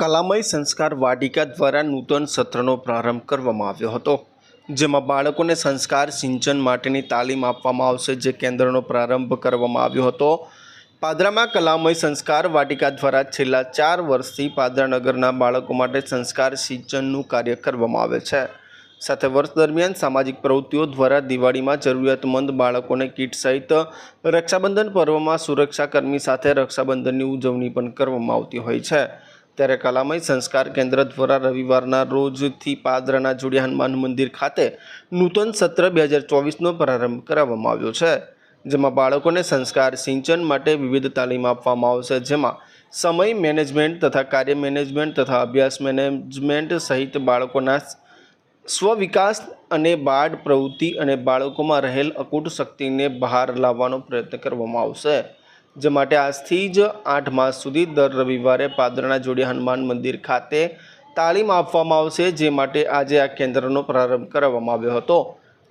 કલામય સંસ્કાર વાટિકા દ્વારા નૂતન સત્રનો પ્રારંભ કરવામાં આવ્યો હતો, જેમાં બાળકોને સંસ્કાર સિંચન માટેની તાલીમ આપવામાં આવશે, જે કેન્દ્રનો પ્રારંભ કરવામાં આવ્યો હતો. પાદરામાં કલામય સંસ્કાર વાટિકા દ્વારા છેલ્લા ચાર વર્ષથી પાદરા નગરના બાળકો માટે સંસ્કાર સિંચનનું કાર્ય કરવામાં આવે છે. સાથે વર્ષ દરમિયાન સામાજિક પ્રવૃત્તિઓ દ્વારા દિવાળીમાં જરૂરિયાતમંદ બાળકોને કીટ સહિત રક્ષાબંધન પર્વમાં સુરક્ષાકર્મી સાથે રક્ષાબંધનની ઉજવણી પણ કરવામાં આવતી હોય છે. ત્યારે કલામય સંસ્કાર કેન્દ્ર દ્વારા રવિવારના રોજથી પાદરાના જોડિયા હનુમાન મંદિર ખાતે નૂતન સત્ર બે હજાર ચોવીસનો પ્રારંભ કરાવવામાં આવ્યો છે, જેમાં બાળકોને સંસ્કાર સિંચન માટે વિવિધ તાલીમ આપવામાં આવશે, જેમાં સમય મેનેજમેન્ટ તથા કાર્ય મેનેજમેન્ટ તથા અભ્યાસ મેનેજમેન્ટ સહિત બાળકોના સ્વવિકાસ અને બાળ પ્રવૃત્તિ અને બાળકોમાં રહેલ અકૂટ શક્તિને બહાર લાવવાનો પ્રયત્ન કરવામાં આવશે. જે માટે આજથી જ આઠ માસ સુધી દર રવિવારે પાદરાના જોડી હનુમાન મંદિર ખાતે તાલીમ આપવામાં આવશે, જે માટે આજે આ કેન્દ્રનો પ્રારંભ કરાવવામાં આવ્યો હતો.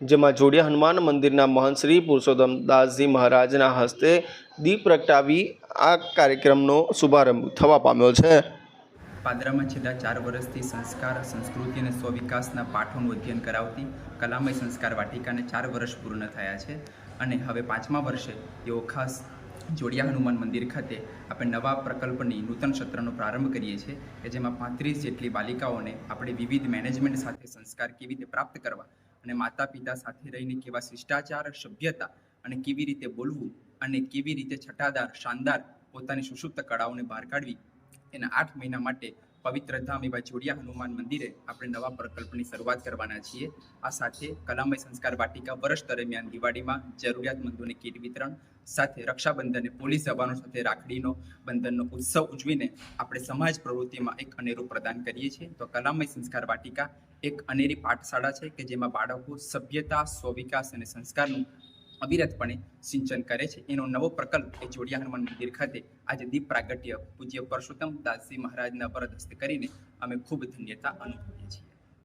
જેમાં જોડિયા હનુમાન મંદિરના મહંત શ્રી પુરુષોત્તમ દાસજી મહારાજના હસ્તે દીપ પ્રગટાવી આ કાર્યક્રમનો શુભારંભ થવા પામ્યો છે. પાદરામાં છેલ્લા ચાર વર્ષથી સંસ્કાર, સંસ્કૃતિ અને સ્વવિકાસના પાઠોનું અધ્યયન કરાવતી કલામય સંસ્કાર વાટિકાને ચાર વર્ષ પૂર્ણ થયા છે અને હવે પાંચમા વર્ષે તેઓ ખાસ જોડિયા હનુમાન મંદિર ખાતે આપણે નવા પ્રકલ્પની નૂતન સત્રનો પ્રારંભ કરીએ છીએ કે જેમાં પાંત્રીસ જેટલી બાલિકાઓને આપણે વિવિધ મેનેજમેન્ટ સાથે સંસ્કાર કેવી રીતે પ્રાપ્ત કરવા અને માતા પિતા સાથે રહીને કેવા શિષ્ટાચાર, સભ્યતા અને કેવી રીતે બોલવું અને કેવી રીતે છટાદાર, શાનદાર પોતાની સુષુપ્ત કળાઓને બહાર કાઢવી એના આઠ મહિના માટે પવિત્ર ધામ જોડિયા હનુમાન મંદિરે આપણે નવા પ્રકલ્પની શરૂઆત કરવાના છીએ. આ સાથે કલામય સંસ્કાર વાટિકા વર્ષ દરમિયાન દિવાળીમાં જરૂરિયાતમંદોને કીટ વિતરણ, સાથે રક્ષાબંધને પોલીસ જવાનો સાથે રાખડીનો બંધનનો ઉત્સવ ઉજવીને આપણે સમાજ પ્રવૃત્તિમાં એક અનેરું પ્રદાન કરીએ છીએ. તો કલામય સંસ્કાર વાટિકા એક અનેરી પાઠશાળા છે કે જેમાં બાળકો સભ્યતા સ્વવિકાસ અને સંસ્કારનું અવિરતપણે સિંચન કરે છે. એનો નવો પ્રકલ્પ એ જોડિયા હનુમાન મંદિર ખાતે આજે દીપ પ્રાગટ્ય પૂજ્ય પરસોત્તમ દાસજી મહારાજના વરદ હસ્તે કરીને અમે ખૂબ ધન્યતા અનુભવીએ છીએ.